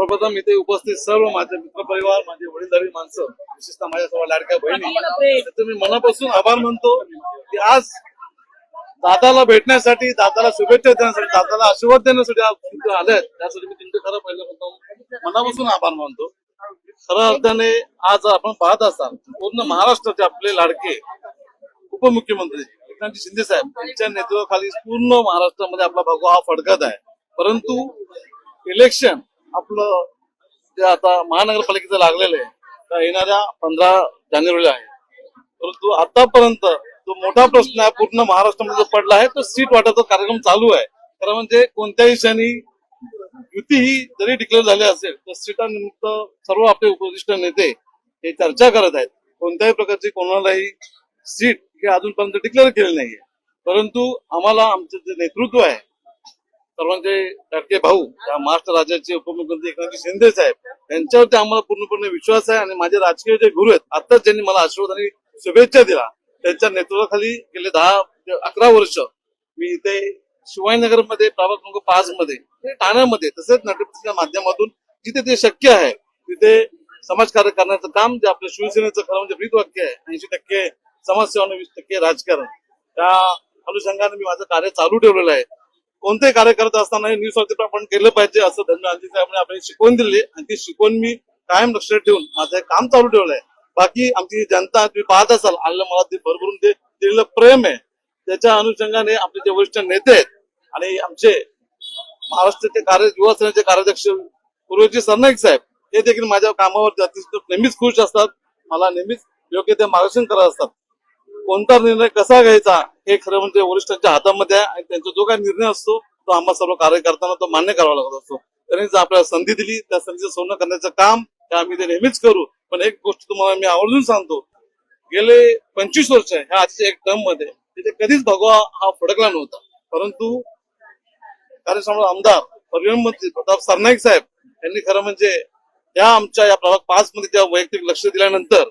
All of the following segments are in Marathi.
सर्वप्रथम इथे उपस्थित सर्व माझे मित्रपरिवार माझे वडीलधारी माणसं विशेषतः माझ्या सर्व लाडक्या बहिणी. त्याचे मी मनापासून आभार मानतो की आज दादाला भेटण्यासाठी दादाला शुभेच्छा देण्यासाठी दादाला आशीर्वाद देण्यासाठी आज आले त्यासाठी मी तुमचे खरं पहिल्यापासून मनापासून आभार मानतो. खऱ्या अर्थाने आज आपण पाहत असाल पूर्ण महाराष्ट्राचे आपले लाडके उपमुख्यमंत्री एकनाथजी शिंदे साहेब यांच्या नेतृत्वाखाली पूर्ण महाराष्ट्रामध्ये आपला भगवा हा फडकत आहे. परंतु इलेक्शन आपलं जे आता महानगरपालिकेचं लागलेलं आहे त्या येणाऱ्या पंधरा जानेवारीला आहे. परंतु आतापर्यंत जो मोठा प्रश्न आहे पूर्ण महाराष्ट्रामध्ये पडला आहे तो सीट वाटायचा कार्यक्रम चालू आहे. खरं म्हणजे कोणत्याही क्षणी युती ही जरी डिक्लेअर झाली असेल तर सीटानिमित्त सर्व आपले उपदिष्ट नेते हे चर्चा करत आहेत. कोणत्याही प्रकारची कोणालाही सीट हे अजूनपर्यंत डिक्लेअर केली नाहीये. परंतु आम्हाला आमचं जे नेतृत्व आहे सर्वांचे लाडके भाऊ या महाराष्ट्र राज्याचे उपमुख्यमंत्री एकनाथ शिंदे साहेब यांच्यावरती आम्हाला पूर्णपणे विश्वास आहे आणि माझे राजकीय जे गुरु आहेत आताच ज्यांनी मला आशीर्वाद आणि शुभेच्छा दिला त्यांच्या नेतृत्वाखाली गेले दहा म्हणजे अकरा वर्ष मी इथे शिवाजीनगरमध्ये प्रभाग क्रमांक पाच मध्ये ठाण्यामध्ये तसेच नटपतीच्या माध्यमातून जिथे ते शक्य आहे तिथे समाजकार्य करण्याचं काम जे आपल्या शिवसेनेचं खरं म्हणजे ब्रीद वाक्य आहे ऐंशी टक्के समाजसेवा वीस टक्के राजकारण. त्या अनुषंगाने मी माझं कार्य चालू ठेवलेलं आहे. कोणतेही कार्य करत असताना हे निस्वार्थीपणे आपण केलं पाहिजे असं धन्य आजी साहेबांनी आपल्याला शिकवून दिली. आणि ती शिकवून मी कायम लक्षात ठेवून माझं काम चालू ठेवलंय बाकी आमची जनता तुम्ही पाहत असाल आलेलं मला ते भरभरून ते दिलेलं प्रेम आहे. त्याच्या अनुषंगाने आपले जे वरिष्ठ नेते आहेत आणि आमचे महाराष्ट्राचे कार्य युवा सेनेचे कार्याध्यक्ष पूर्वजी सरनाईक साहेब हे देखील माझ्या कामावर अतिशय नेहमीच खुश असतात. मला नेहमीच योग्य ते मार्गदर्शन करत असतात. कोणता निर्णय कसा घ्यायचा हे खरं म्हणजे वरिष्ठांच्या हातामध्ये आहे आणि त्यांचा जो काही निर्णय असतो तो आम्हा सर्व कार्य करताना तो मान्य करावा लागत असतो. त्यांनी जर आपल्याला संधी दिली त्या संधीचं सोनं करण्याचं काम हे आम्ही ते नेहमीच करू. पण एक गोष्ट तुम्हाला मी आवर्जून सांगतो. गेले पंचवीस वर्ष ह्या आजच्या एक टर्ममध्ये तिथे कधीच भगवा हा फडकला नव्हता. परंतु कार्यसम्राट आमदार पर्यटन मंत्री प्रताप सरनाईक साहेब यांनी खरं म्हणजे या आमच्या या प्रभाग पाच मध्ये त्या वैयक्तिक लक्ष दिल्यानंतर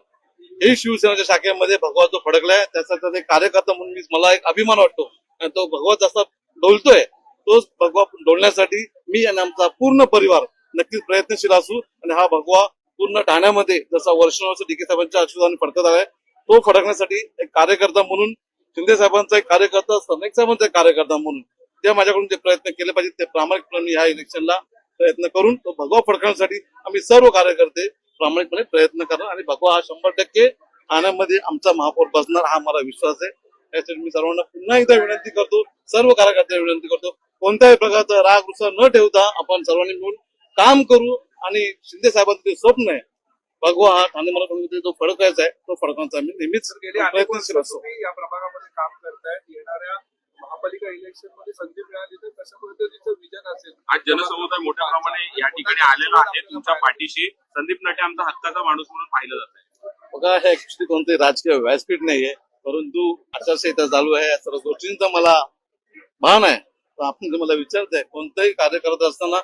हे शिवसेनेच्या शाखेमध्ये भगवा जो फडकलाय त्याचा एक कार्यकर्ता म्हणून मी- मला एक अभिमान वाटतो. आणि तो भगवा जसा डोलतोय तोच भगवा डोलण्यासाठी मी आणि आमचा पूर्ण परिवार नक्कीच प्रयत्नशील असू आणि हा भगवा पूर्ण ठाण्यामध्ये जसा वर्षानुवर्ष डी के साहेबांच्या आशीर्वादाने फडकत आलाय तो फडकण्यासाठी एक कार्यकर्ता म्हणून शिंदे साहेबांचा एक कार्यकर्ता सरनाईक साहेबांचा एक कार्यकर्ता म्हणून ते माझ्याकडून जे प्रयत्न केले पाहिजे ते प्रामाणिकपणे या इलेक्शनला प्रयत्न करून तो भगवा फडकण्यासाठी आम्ही सर्व कार्यकर्ते प्रामाणिकपणे प्रयत्न करणार आणि भगवा हा शंभर टक्के ठाण्यामध्ये आमचा महापौर बसणार हा मला विश्वास आहे. यासाठी मी सर्वांना पुन्हा एकदा विनंती करतो सर्व कार्यकर्त्यांना विनंती करतो कोणत्याही प्रकारचा राग रुसा न ठेवता आपण सर्वांनी मिळून काम करू आणि शिंदे साहेबांचं स्वप्न आहे. भगवा हा ठाणे मला जो फडकायचा आहे तो फडकण्याचा आम्ही नेहमीच प्रयत्नशील असतो. या प्रभागामध्ये काम करतायत येणाऱ्या महापालिका इलेक्शनमध्ये संधी मिळाली तर कशा पद्धतीचं विजन असेल? आज जनसमुदाय मोठ्या प्रमाणे या ठिकाणी आलेला आहे. तुमच्या पाठीशी संदीप नटे आमचा हक्काचा माणूस म्हणून पाहिलं जात आहे. बघा हे ऍक्च्युली कोणते राजकीय व्यासपीठ नाहीये परंतु आचारसंहिता चालू आहे. सर्व गोष्टींचा मला भान आहे. तर आपण जे मला विचारताय कोणतंही कार्य करत असताना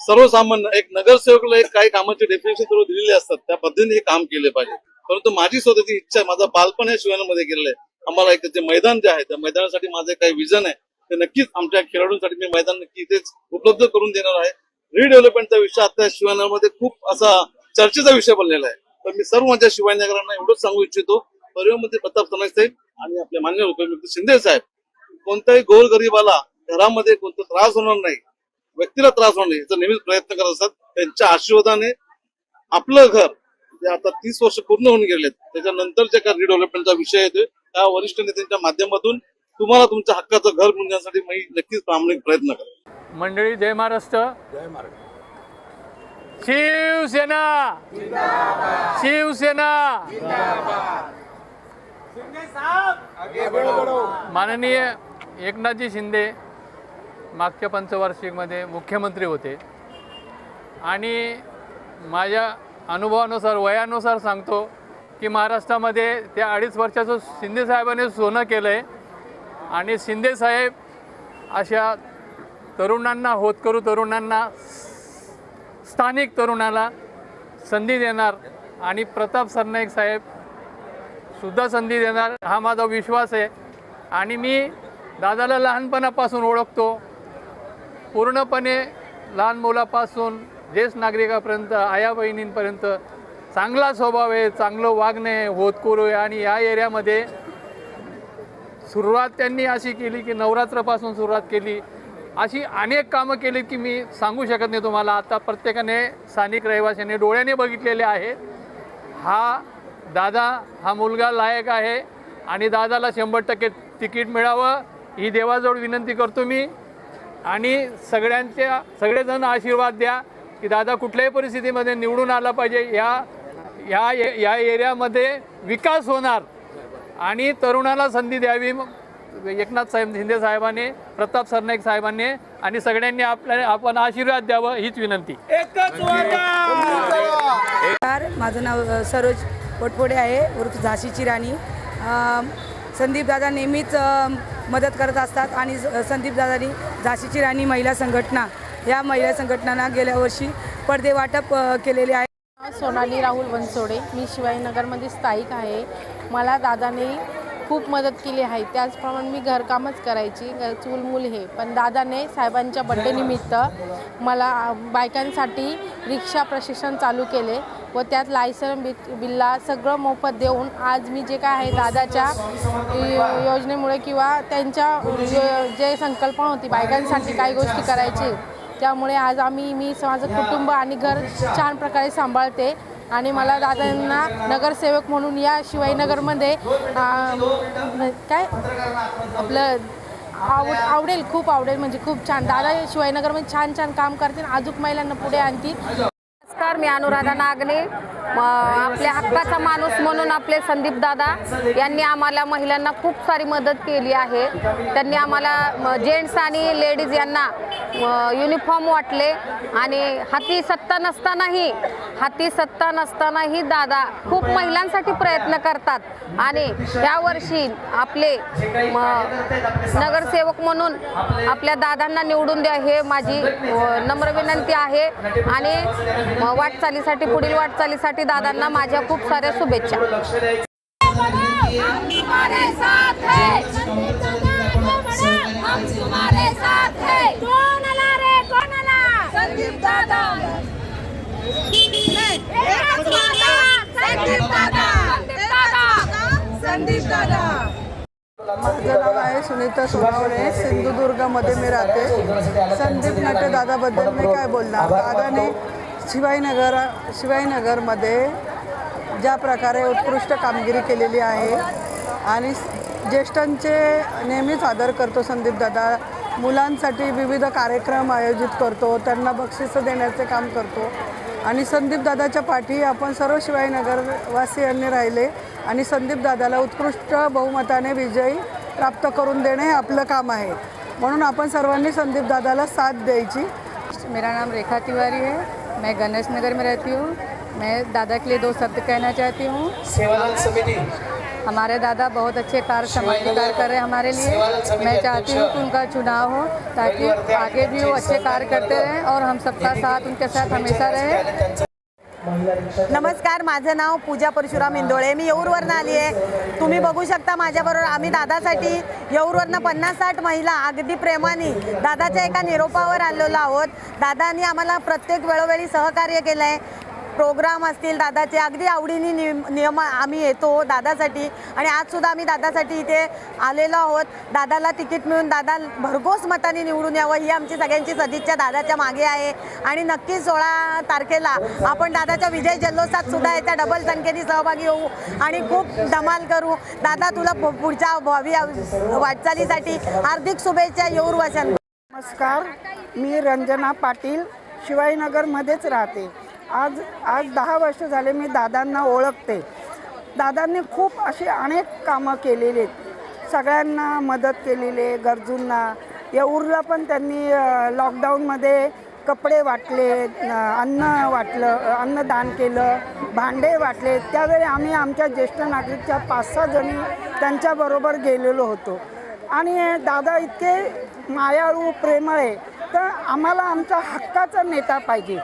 सर्वसामान्य एक नगरसेवकला एक काही कामाची डेफिनेशन सर्व दिलेली असतात त्या पद्धतीने हे काम केले पाहिजे. परंतु माझी स्वतःची इच्छा आहे माझं बालपण हे शिवानामध्ये गेलेलं आहे. आम्हाला एक जे मैदान जे आहे त्या मैदानासाठी माझं काही विजन आहे. ते नक्कीच आमच्या खेळाडूंसाठी मी मैदान नक्की इथेच उपलब्ध करून देणार आहे. रिडेव्हलपमेंटचा विषय आता शिवानगरमध्ये खूप असा चर्चेचा विषय बनलेला आहे. तर मी सर्व माझ्या शिवाजीनगरांना एवढंच सांगू इच्छितो. परिवहनमंत्री प्रताप सरनाईक साहेब आणि आपले मान्य उपयुक्त शिंदे साहेब कोणत्याही गोरगरीबाला घरामध्ये कोणता त्रास होणार नाही व्यक्तीला त्रास होणार नाही याचा नेहमीच प्रयत्न करत असतात. त्यांच्या आशीर्वादाने आपलं घर जे आता तीस वर्ष पूर्ण होऊन गेलेत त्याच्यानंतर जे काही रिडेव्हलपमेंटचा विषय येतोय. त्या वरिष्ठ नेत्यांच्या माध्यमातून तुम्हाला तुमच्या हक्काचं घर मिळण्यासाठी मी नक्कीच प्रामाणिक प्रयत्न करेन. मंडळी जय महाराष्ट्र. शिवसेना. शिवसेना. माननीय एकनाथजी शिंदे मागच्या पंचवार्षिकमध्ये मुख्यमंत्री होते. आणि माझ्या अनुभवानुसार वयानुसार सांगतो की महाराष्ट्रामध्ये त्या अडीच वर्षाचं शिंदेसाहेबांनी सोनं केलं आहे आणि शिंदेसाहेब अशा तरुणांना होतकरू तरुणांना स्थानिक तरुणाला संधी देणार आणि प्रताप सरनाईक साहेब सुद्धा संधी देणार हा माझा विश्वास आहे. आणि मी दादाला लहानपणापासून ओळखतो. पूर्णपणे लहान मुलापासून ज्येष्ठ नागरिकापर्यंत आया बहिणींपर्यंत चांगला स्वभाव आहे चांगलं वागणं आहे होतकरू आहे आणि या एरियामध्ये सुरुवात त्यांनी अशी केली की नवरात्रपासून सुरुवात केली. अशी अनेक कामं केली की मी सांगू शकत नाही तुम्हाला. आता प्रत्येकाने स्थानिक रहिवाशांनी डोळ्याने बघितलेले आहे. हा दादा हा मुलगा लायक आहे आणि दादाला शंभर टक्के तिकीट मिळावं ही देवाजवळ विनंती करतो मी. आणि सगळ्यांच्या सगळेजण आशीर्वाद द्या की दादा कुठल्याही परिस्थितीमध्ये निवडून आला पाहिजे. या या या एरियामध्ये विकास होणार आणि तरुणाला संधी द्यावी. एकनाथ साहेब शिंदे साहेबांनी प्रताप सरनाईक साहेबांनी आणि सगळ्यांनी आपल्या आपण आशीर्वाद द्यावं हीच विनंती. माझं नाव सरोज पोटपोडे आहे उर्फ झाशीची राणी. अ, संदीपदादा नेहमीच मदत करत असतात आणि स- संदीपदादांनी झाशीची राणी महिला संघटना या महिला संघटनांना गेल्या वर्षी पडदे वाटप केलेले आहे. सोनाली राहुल वनसोडे. मी शिवाजीनगरमध्ये स्थायिक आहे. मला दादाने खूप मदत केली आहे. त्याचप्रमाणे मी घरकामच करायची. घर चूलमूल हे. पण दादाने साहेबांच्या बड्डेनिमित्त मला बायकांसाठी रिक्षा प्रशिक्षण चालू केले व त्यात लायसन बि बिल्ला सगळं मोफत देऊन आज मी जे काय आहे दादाच्या यो- योजनेमुळे किंवा त्यांच्या यो- जे संकल्पना होती बायकांसाठी काही गोष्टी करायची त्यामुळे आज आम्ही मी माझं कुटुंब आणि घर छान प्रकारे सांभाळते. आणि मला दादांना नगरसेवक म्हणून या शिवाजीनगरमध्ये अं, काय? आपलं आव आवडेल खूप आवडेल म्हणजे खूप छान. दादा शिवाजीनगरमध्ये छान छान काम करतील. अजून महिलांना पुढे आणतील. नमस्कार मी अनुराधा नागणे म, आपल्या हक्काचा माणूस म्हणून आपले संदीप दादा यांनी आम्हाला महिलांना खूप सारी मदत केली आहे. त्यांनी आम्हाला जेंट्स आणि लेडीज यांना युनिफॉर्म वाटले. आणि हाती सत्ता नसतानाही हाती सत्ता नसतानाही दादा खूप महिलांसाठी प्रयत्न करतात. आणि यावर्षी आपले म, नगरसेवक म्हणून आपल्या दादांना निवडून द्या हे माझी नम्र विनंती आहे. आणि वाटचालीसाठी पुढील वाटचालीसाठी दादांना माझ्या खूप साऱ्या शुभेच्छा. माझं नाव आहे सुनीता सोनावणे सिंधुदुर्गमध्ये मी राहते. संदीप नटे दादाबद्दल मी काय बोलणार? दादाने शिवाईनगर शिवाईनगरमध्ये ज्या प्रकारे उत्कृष्ट कामगिरी केलेली आहे आणि ज्येष्ठांचे नेहमीच आदर करतो संदीप दादा. मुलांसाठी विविध कार्यक्रम आयोजित करतो त्यांना बक्षिसं देण्याचे काम करतो. आणि संदीप दादाच्या पाठी आपण सर्व शिवाईनगरवासियांनी राहिले आणि संदीप दादाला उत्कृष्ट बहुमताने विजयी प्राप्त करून देणे हे आपलं काम आहे. म्हणून आपण सर्वांनी संदीप दादाला साथ द्यायची. मेरा नाम रेखा तिवारी है। मैं गणेश नगर में रहती हूँ। मैं दादा के लिए दो शब्द कहना चाहती हूँ। सेवालाल समिति। हमारे दादा बहुत अच्छे कार्य समाज कार्य कर रहे हैं हमारे लिए। मैं चाहती हूँ कि उनका चुनाव हो ताकि आगे भी वो अच्छे कार्य करते रहें और हम सबका साथ उनके साथ हमेशा रहे। नमस्कार माझं नाव पूजा परशुराम इंदोळे. मी येऊरवरनं आली आहे. तुम्ही बघू शकता माझ्याबरोबर आम्ही दादासाठी येऊरवरनं पन्नास साठ महिला अगदी प्रेमाने दादाच्या एका निरोपावर आलेलो आहोत. दादानी आम्हाला प्रत्येक वेळोवेळी सहकार्य केलं आहे प्रोग्राम असतील दादाचे अगदी आवडीने नियम नियम आम्ही येतो दादासाठी आणि आजसुद्धा आम्ही दादासाठी इथे आलेलो आहोत. दादाला तिकीट मिळून दादा भरघोस मताने निवडून यावं ही आमची सगळ्यांची सदिच्छा दादाच्या मागे आहे. आणि नक्की सोळा तारखेला आपण दादाच्या विजय जल्लोषात सुद्धा याच्या डबल संख्येने सहभागी होऊ आणि खूप धमाल करू. दादा तुला पुढच्या भावी वाटचालीसाठी हार्दिक शुभेच्छा येऊर वचन नमस्कार मी रंजना पाटील शिवाजीनगरमध्येच राहते. आज आज दहा वर्ष झाले मी दादांना ओळखते. दादांनी खूप अशी अनेक कामं केलेली आहेत. सगळ्यांना मदत केलेली आहे गरजूंना. येऊरला पण त्यांनी लॉकडाऊनमध्ये कपडे वाटले अन्न वाटलं अन्नदान केलं भांडे वाटले. त्यावेळी आम्ही आमच्या ज्येष्ठ नागरिकच्या पाच सहा जणी त्यांच्याबरोबर गेलेलो होतो. आणि दादा इतके मायाळू प्रेमळ आहे. तर आम्हाला आमचा हक्काचा नेता पाहिजे.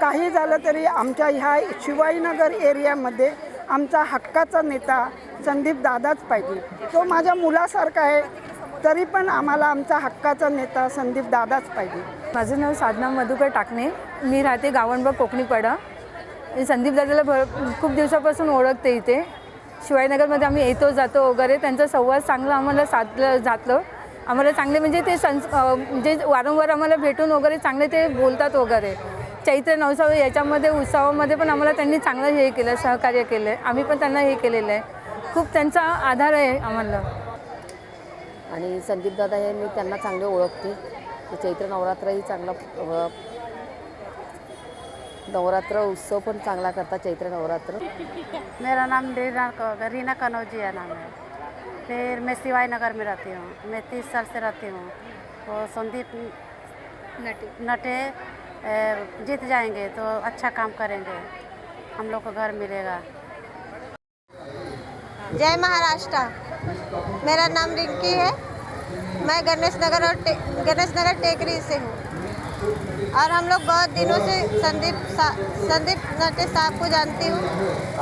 काही झालं तरी आमच्या ह्या शिवाजीनगर एरियामध्ये आमचा हक्काचा नेता संदीप दादाच पाहिजे. तो माझ्या मुलासारखा आहे तरी पण आम्हाला आमचा हक्काचा नेता संदीप दादाच पाहिजे. माझं नाव साधना मधुकर टाकणे. मी राहते गावणबाग कोकणीपाडा. मी संदीप दादाला भर खूप दिवसापासून ओळखते इथे. शिवाजीनगरमध्ये आम्ही येतो जातो वगैरे. त्यांचा संवाद चांगला आम्हाला साधलं जातलं. आम्हाला चांगले म्हणजे ते संस म्हणजे वारंवार आम्हाला भेटून वगैरे चांगले ते बोलतात वगैरे. चैत्र नवसाव याच्यामध्ये उत्सवामध्ये पण आम्हाला त्यांनी चांगलं हे केलं सहकार्य केलं. आहे आम्ही पण त्यांना हे केलेलं आहे. खूप त्यांचा आधार आहे आम्हाला. आणि संदीप दादा हे मी त्यांना चांगले ओळखते. ते चैत्र नवरात्रही चांगला नवरात्र उत्सव पण चांगला करतात चैत्र नवरात्र. मेरा नाम रीना रीना कनौजिया नाम है। फिर मैं सिवाई नगर में रहती हूँ। मैं तीस साल से रहती हूँ। संदीप नटे। नटे जीत जाएँगे तो अच्छा काम करेंगे। हम लोग को घर मिलेगा। जय महाराष्ट्र। मेरा नाम रिंकी है। मैं गणेश नगर और गणेश नगर टेकरी से हूँ। और हम लोग बहुत दिनों से संदीप संदीप नटे साहब को जानती हूँ।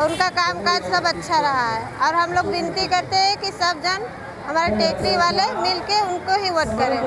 उनका कामकाज सब अच्छा रहा है। और हम लोग विनती करते हैं कि सब जन हमारे टेकरी वाले मिलके उनको ही वोट करें।